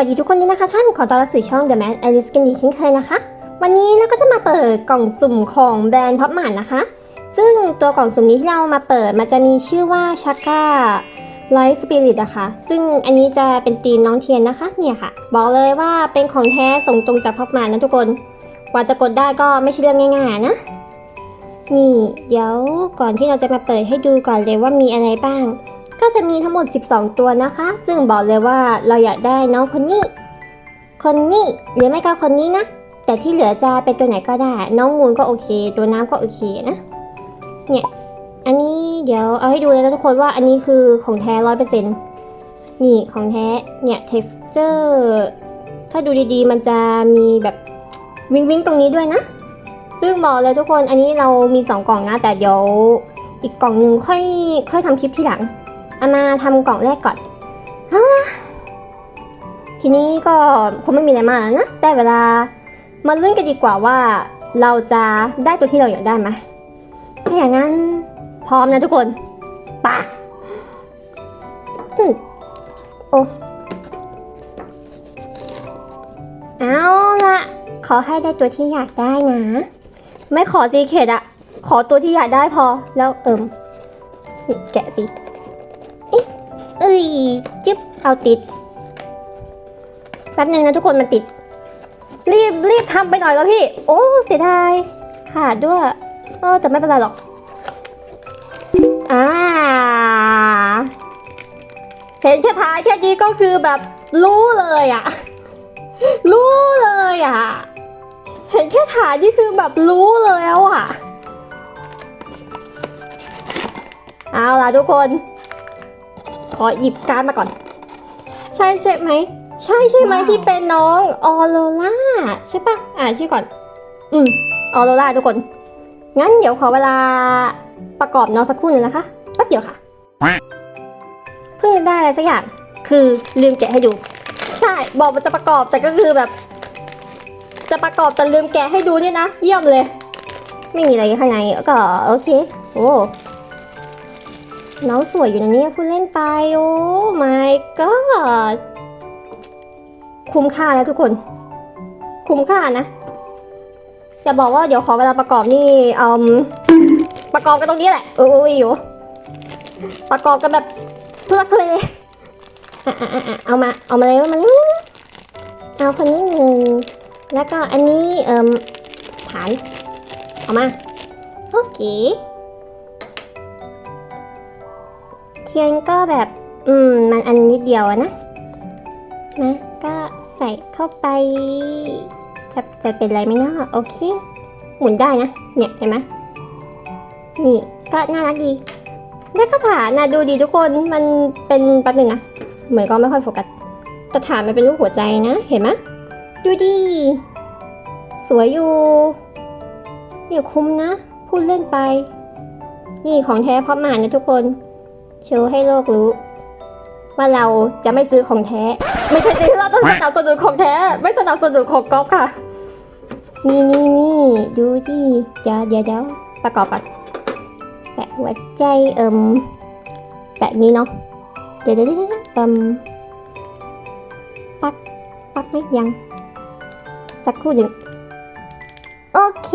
วัสดีทุกคนด้วยนะคะท่านขอต้อนรับสู่ช่อง The Mad Alice กันอีกเช่นเคยนะคะ วันนี้เราก็จะมาเปิดกล่องสุ่มของแบรนด์พับหมานนะคะ ซึ่งตัวกล่องสุ่มนี้ที่เรามาเปิดมันจะมีชื่อว่าชักก้า Light Spirit อะคะ่ะ ซึ่งอันนี้จะเป็นธีมน้องเทียนนะคะ เนี่ยค่ะ บอกเลยว่าเป็นของแท้ส่งตรงจากพับหมานนะทุกคน กว่าจะกดได้ก็ไม่ใช่เรื่องง่ายๆนะ นี่เดี๋ยวก่อนที่เราจะมาเปิดให้ดูก่อนเลยว่ามีอะไรบ้าง ก็จะมีทั้งหมด 12 ตัวนะคะ ซึ่งบอกเลยว่าเราอยากได้น้องคนนี้ คนนี้หรือไม่ก็คนนี้นะ แต่ที่เหลือจะเป็นตัวไหนก็ได้ น้องมูนก็โอเค ตัวน้ำก็โอเคนะ เนี่ย อันนี้เดี๋ยวเอาให้ดูเลยนะทุกคนว่าอันนี้คือของแท้ร้อยเปอร์เซ็นต์นี่ของแท้ เนี่ย texture ถ้าดูดีๆ มันจะมีแบบวิงวิงตรงนี้ด้วยนะ ซึ่งบอกเลยทุกคน อันนี้เรามี 2 กล่องนะ แต่เดี๋ยวอีกกล่องหนึ่งค่อยค่อยทำคลิปทีหลัง เอามาทำกล่องแรกก่อนเอาละทีนี้ก็คงไม่มีอะไรมากแล้วนะได้เวลามาลุ้นกันดีกว่าว่า เราจะได้ตัวที่เราอยากได้ไหมถ้าอย่างนั้นพร้อมนะทุกคนป่ะอืมโอ้เอาละขอให้ได้ตัวที่อยากได้นะ ไม่ขอซีเคดอะขอตัวที่อยากได้พอแล้วเอิมแกะสิ อ้ยจิ๊บเอาติดแป๊บนึงนะทุกคนมันติด รีบรีบทำไปหน่อยแล้วพี่ โอ้เสียดายขาดด้วยเออแต่ไม่เป็นไรหรอกอ่าเห็นแค่ท้ายแค่นี้ก็คือแบบรู้เลยอะรู้เลยอะเห็นแค่ฐานนี่คือแบบรู้เลยแล้วอะเอาล่ะทุกคน ขอหยิบการ์ดมาก่อน ใช่ใช่ไหม ใช่ใช่ไหมว้าวที่เป็นน้องออโรล่าใช่ปะอ่านชื่อก่อน อืมออโรล่าทุกคน งั้นเดี๋ยวขอเวลาประกอบน้องสักครู่หนึ่งนะคะแป๊บเดียวค่ะ เพิ่งได้อะไรสักอย่าง คือลืมแกะให้ดู ใช่ บอกมันจะประกอบแต่ก็คือแบบ จะประกอบแต่ลืมแกะให้ดูเนี่ยนะ เยี่ยมเลย ไม่มีอะไรข้างในก็โอเค โอ้ น้องสวยอยู่นะเนี่ยพูดเล่นไปโอ้ my god คุ้มค่าแล้วทุกคน คุ้มค่านะ จะบอกว่าเดี๋ยวขอเวลาประกอบนี่เอืมประกอบกันตรงนี้แหละเออออยู่ ประกอบกันแบบทุลักทุเลอะอะอะอะเอามาเอามาเลยมาเลยเอาคนนี้หนึ่งแล้วก็อันนี้เอ่มฐาน เอามา โอเค เทียนก็แบบ อืม มันอันนิดเดียวอะนะนะก็ใส่เข้าไป จะจะเป็นไรไหมเนาะโอเค หมุนได้นะ เนี่ยเห็นไหมนี่ก็น่ารักดีแล้วก็ฐานนะดูดีทุกคนมันเป็นแป๊บหนึ่งนะเหมือนก็ไม่ค่อยโฟกัสแต่ฐานมันเป็นรูปหัวใจนะ เห็นไหมดูดี สวยอยู่เนี่ยคุ้มนะ พูดเล่นไป นี่ของแท้พราะหมานะทุกคน โชว์ให้โลกรู้ ว่าเราจะไม่ซื้อของแท้ ไม่ใช่ที่เราจะสนับสนุนของแท้ ไม่สนับสนุนของก๊อฟค่ะ นี่นี่นี่ดูดิเดี๋ยวเดี๋ยวเดี๋ยวประกอบก่อนแปะหัวใจเอิมแปะนี้เนาะเดี๋ยวเดี๋ยวเดี๋ยวเอิมปักปักไหมยัง สักครู่หนึ่งโอเค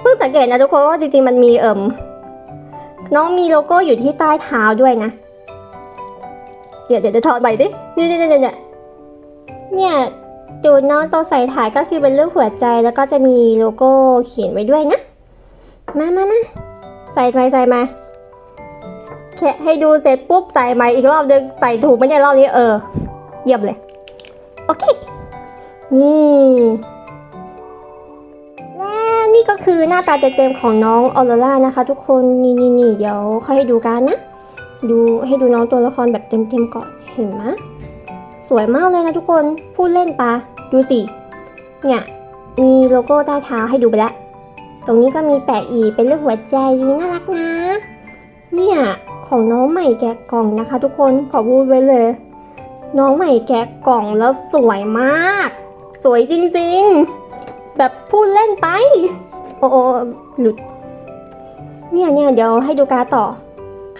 เพิ่งสังเกตนะทุกคนว่าจริงๆมันมีเอิม น้องมีโลโก้อยู่ที่ใต้เท้าด้วยนะ เดี๋ยวเดี๋ยวจะถอดใบดินี่นี่นี่นี่ยเนี่ยจูนน้องตัวใส่ถ่ายก็คือเป็นรูปหัวใจแล้วก็จะมีโลโก้เขียนไว้ด้วยนะ มามามาใส่ไปใส่มาแค่ให้ดูเสร็จปุ๊บใส่ใหม่อีกรอบนึงใส่ถูกไมเนี่รอบนี้เออ เยี่ยมเลย โอเค นี่ คือหน้าตาเต็มๆของน้องออโรร่านะคะ ทุกคนนี่นี่นี่เดี๋ยวค่อยให้ดูกันนะ ดูให้ดูน้องตัวละครแบบเต็มๆก่อนเห็นไหมสวยมากเลยนะทุกคนพูดเล่นปะดูสิเนี่ยมีโลโก้ใต้เท้าให้ดูไปแล้ว ตรงนี้ก็มีแปะอีเป็นรูปหัวใจน่ารักนะ เนี่ยของน้องใหม่แกะกล่องนะคะ ทุกคนขอพูดไว้เลย น้องใหม่แกะกล่องแล้วสวยมาก สวยจริงๆ แบบพูดเล่นไป โอ้โอหลุด เนี่ยเนี่ยเดี๋ยวให้ดูการ์ต่อ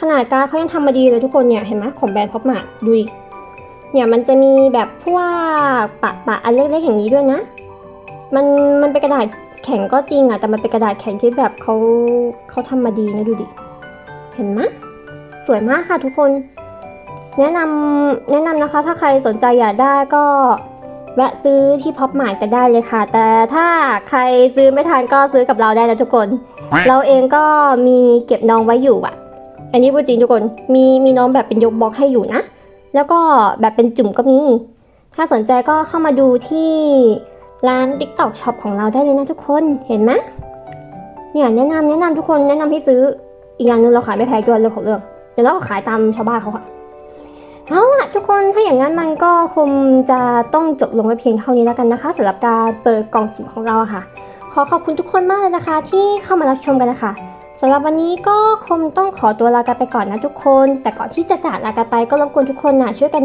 ขนาดการ์เขายังทำมาดีเลยทุกคนเนี่ย เห็นไหมของแบรนด์พ็อปมาดูดิเนี่ยมันจะมีแบบพวกปะปะอันเล็กๆอย่างนี้ด้วยนะ มันมันเป็นกระดาษแข็งก็จริงอะแต่มันเป็นกระดาษแข็งที่แบบเขาเขาทำมาดีนะดูดิ เห็นไหมสวยมากค่ะทุกคน แนะนำแนะนำนะคะ ถ้าใครสนใจอยากได้ก็ แวะซื้อที่พ็อปมาร์ทกันได้เลยค่ะ แต่ถ้าใครซื้อไม่ทันก็ซื้อกับเราได้นะทุกคน เราเองก็มีเก็บน้องไว้อยู่อะอันนี้พูดจริงทุกคนมีมีน้องแบบเป็นยกบล็อกให้อยู่นะ แล้วก็แบบเป็นจุ่มก็มี ถ้าสนใจก็เข้ามาดูที่ร้าน TikTok Shop ของเราได้เลยนะทุกคนเห็นไหมเนี่ยแนะนำแนะนำทุกคนแนะนำให้ซื้ออีกอย่างหนึงเราขายไม่แพงด้วยเรื่องของเรื่องเดี๋ยวเราก็ขายตามชาวบ้านเขาค่ะ เอาล่ะทุกคนถ้าอย่างนั้นมันก็คงจะต้องจบลงไว้เพียงเท่านี้แล้วกันนะคะสำหรับการเปิดกล่องสุ่มของเราค่ะ ขอขอบคุณทุกคนมากเลยนะคะ ที่เข้ามารับชมกันนะคะสำหรับวันนี้ก็คงต้องขอตัวลากันไปก่อนนะทุกคน แต่ก่อนที่จะจากลากันไปก็รบกวนทุกคนนะช่วยกัน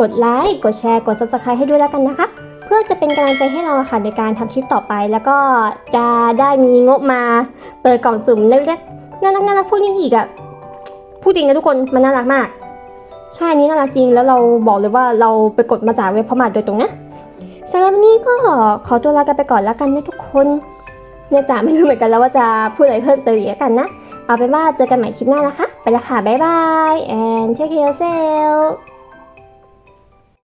กดไลค์กดแชร์กด subscribe ให้ด้วยแล้วกันนะคะ เพื่อจะเป็นกำลังใจให้เราค่ะในการทำคลิปต่อไป แล้วก็จะได้มีงบมาเปิดกล่องสุ่มเล็กๆน่ารักน่ารักพวกนี้อีกอะพูดจริงนะทุกคนมันน่ารักมาก ใช่นนี้น่ารักจริงแล้วเราบอกเลยว่าเราไปกดมาจากเว็บพม่าโดยตรงนะสำหรับวันนี้ก็ขอตัวลากันไปก่อนแล้วกันนะทุกคนเนี่ยจ๋าไม่รู้เหมือนกันแล้วว่าจะพูดอะไรเพิ่มเติมอีกแล้วกันนะ เอาเป็นว่าเจอกันใหม่คลิปหน้านะคะ ไปละค่ะ บ๊ายบาย and take care yourself